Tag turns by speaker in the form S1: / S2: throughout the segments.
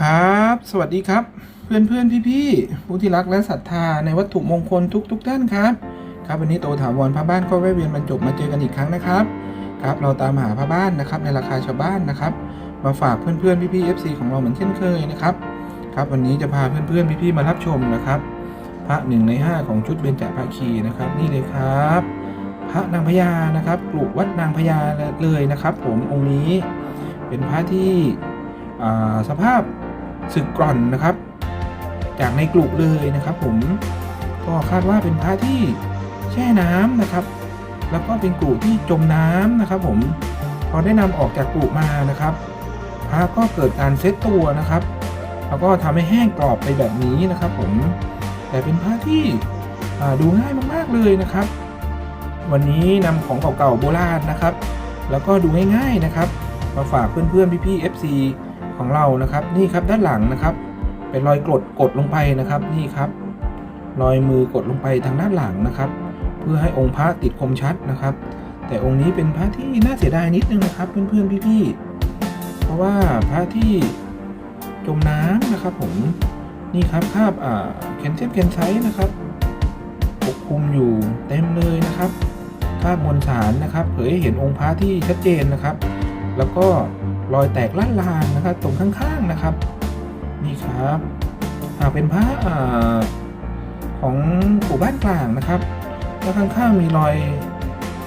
S1: ครับ สวัสดีครับ เพื่อนเพื่อนพี่พี่ๆผู้ที่รักและศรัทธาในวัตถุมงคลทุกทุกๆท่านครับ ครับวันนี้โตถาวรพระบ้านก็แวะเวียนบรรจบมาเจอกันอีกครั้งนะครับ ครับเราตามหาพระบ้านนะครับในราคาชาวบ้านนะครับ มาฝากเพื่อนเพื่อนพี่พี่ๆ FC ของเราเหมือนเช่นเคยนะครับ ครับวันนี้จะพาเพื่อนเพื่อนพี่พี่ๆมารับชมนะครับ พระหนึ่งในห้าของชุดเบญจภาคีนะครับ นี่เลยครับ พระนางพญานะครับกลุวัดนางพญาเลยนะครับ ผมองค์นี้เป็นพระที่สภาพ สึกกร่อนนะครับ จากในกลุเลยนะครับ ผมก็คาดว่าเป็นพระที่แช่น้ำนะครับ แล้วก็เป็นกลุที่จมน้ำนะครับ ผมพอได้นำออกจากกลุมานะครับ พระก็เกิดการเซตตัวนะครับ แล้วก็ทำให้แห้งกรอบไปแบบนี้นะครับ ผมแต่เป็นพระที่ดูง่ายมากๆเลยนะครับ วันนี้นำของเก่าๆโบราณนะครับ แล้วก็ดูง่ายๆนะครับ มาฝากเพื่อนๆพี่ๆ FC ของเรานะครับ นี่ครับด้านหลังนะครับ เป็นรอยกดกดลงไปนะครับนี่ครับ รอยมือกดลงไปทางด้านหลังนะครับ เพื่อให้องค์พระติดคมชัดนะครับ แต่องค์นี้เป็นพระที่น่าเสียดายนิดนึงนะครับเพื่อนๆพี่ๆเพราะว่าพระที่จมน้ำนะครับ ผมนี่ครับคาบอ่าเคนเซฟเคนไซส์นะครับปกคลุมอยู่เต็มเลยนะครับคราบมวลสารนะครับ เผยให้เห็นองค์พระที่ชัดเจนนะครับ แล้วก็ รอยแตกล้านลานนะครับตรงข้างๆนะครับ นี่ครับหากเป็นพระอาของปู่บ้านกลางนะครับ แล้วข้างๆมีรอย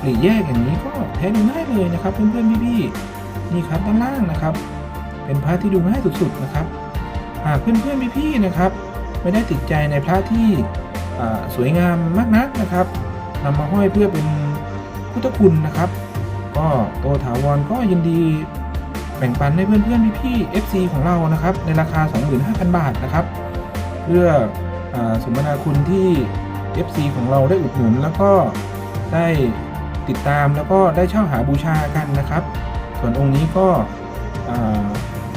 S1: หลีแยกอย่างนี้ก็แท้ดูง่ายเลยนะครับ เพื่อนๆพี่ๆนี่ครับด้านล่างนะครับ เป็นพระที่ดูง่ายสุดๆนะครับ หากเพื่อนๆพี่ๆนะครับ ไม่ได้ติดใจในพระที่สวยงามมากนักนะครับนำมาห้อยเพื่อเป็นพุทธคุณนะครับ ก็โตถาวรก็ยินดี แบ่งปันให้เพื่อนๆพี่ๆ FC ของเรานะครับ ในราคา 25,000 บาทนะครับ เพื่ออสมนาคุณที่ FC ของเราได้อุดหนุน แล้วก็ได้ติดตามแล้วก็ได้เช่าหาบูชากันนะครับ ส่วนองค์นี้ก็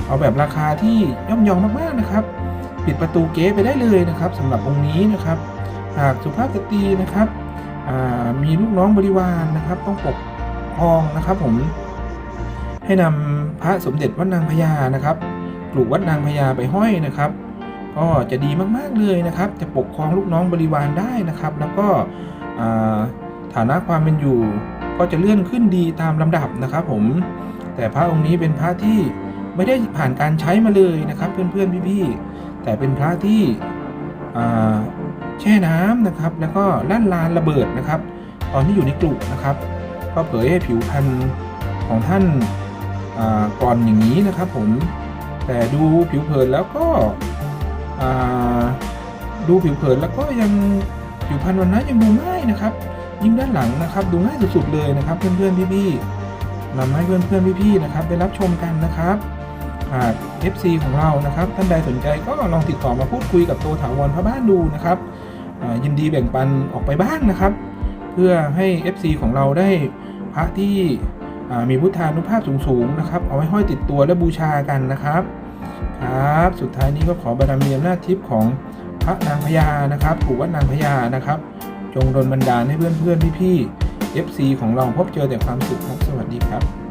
S1: เอาแบบราคาที่ย่อมยอมมากๆนะครับ ปิดประตูเก๊ไปได้เลยนะครับสำหรับองค์นี้นะครับ หากสุภาพสตรีนะครับมีลูกน้องบริวารนะครับ ต้องปกครองนะครับผม ให้นำพระสมเด็จวัดนางพญานะครับปลูกวัดนางพญาไปห้อยนะครับ ก็จะดีมากๆเลยนะครับ จะปกครองลูกน้องบริวารได้นะครับ แล้วก็ฐานะความเป็นอยู่ก็จะเลื่อนขึ้นดีตามลำดับนะครับผมแต่พระองค์นี้เป็นพระที่ไม่ได้ผ่านการใช้มาเลยนะครับ เพื่อนๆพี่ๆแต่เป็นพระที่แช่น้ำนะครับ แล้วก็ลั่นลานระเบิดนะครับ ตอนที่อยู่ในกลุ่มนะครับ ก็เผยให้ผิวพรรณของท่าน ก่อนอย่างนี้นะครับผมแต่ดูผิวเผินแล้วก็ดูผิวเผินแล้วก็ยังผิวพรรณวันนั้นยังดูง่ายนะครับ ยิ่งด้านหลังนะครับ ดูง่ายสุดๆเลยนะครับ เพื่อนๆพี่ๆนำให้เพื่อนๆพี่ๆนะครับได้รับชมกันนะครับหาก FC ของเรานะครับ ท่านใดสนใจก็ลองติดต่อมาพูดคุยกับตัวถาวรพระบ้านดูนะครับยินดีแบ่งปันออกไปบ้างนะครับ เพื่อให้ FC ของเราได้พระที่ มีพุทธานุภาพสูงๆนะครับ เอาไว้ห้อยติดตัวและบูชากันนะครับครับ สุดท้ายนี้ก็ขอบารมีอำนาจทิพย์ของพระนางพญานะครับปู่วัดนางพญานะครับ จงดลบันดาลให้เพื่อนๆพี่ๆ FC ของเราพบเจอแต่ความสุขครับสวัสดีครับ